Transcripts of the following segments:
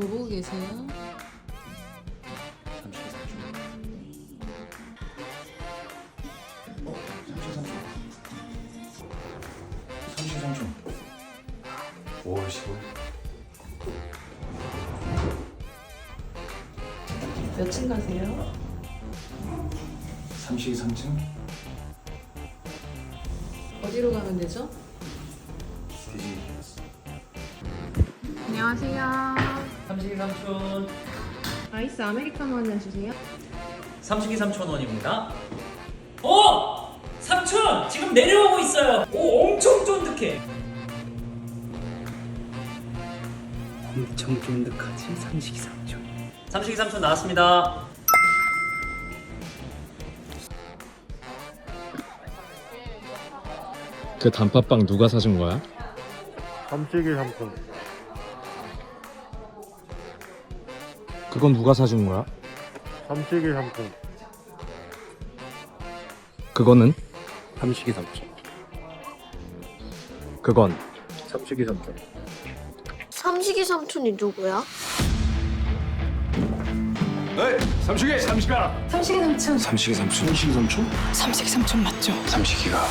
뭐 보고 계세요? 삼식이 삼촌. 어? 삼식이 삼촌. 삼식이 삼촌. 5월 15일. 몇 층 가세요? 삼식이 3층. 어디로 가면 되죠? 안녕하세요. 삼식이 삼촌 아이스 아메리카노 한잔 주세요. 삼식이 삼촌 원입니다 어! 삼촌! 지금 내려오고 있어요 오 엄청 쫀득해 엄청 쫀득하지 삼식이 삼촌 삼식이 삼촌 나왔습니다 그 단팥빵 누가 사준 거야? 삼식이 삼촌 그건 누가 사준 거야? 삼식이 삼촌 그거는? 삼식이 삼촌 그건 삼식이 삼촌 삼식이 삼촌이 누구야? 삼식이! 삼식아! 삼식이 삼촌 삼식이 삼촌. 삼식이 삼촌? 삼식이 삼촌 맞죠? 삼식이가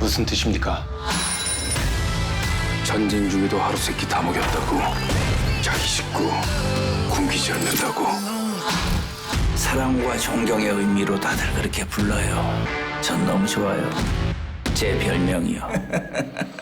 무슨 뜻입니까? 전쟁 중에도 하루 세끼 다 먹였다고 자기 식구 굶기지 않는다고 사랑과 존경의 의미로 다들 그렇게 불러요. 전 너무 좋아요. 제 별명이요.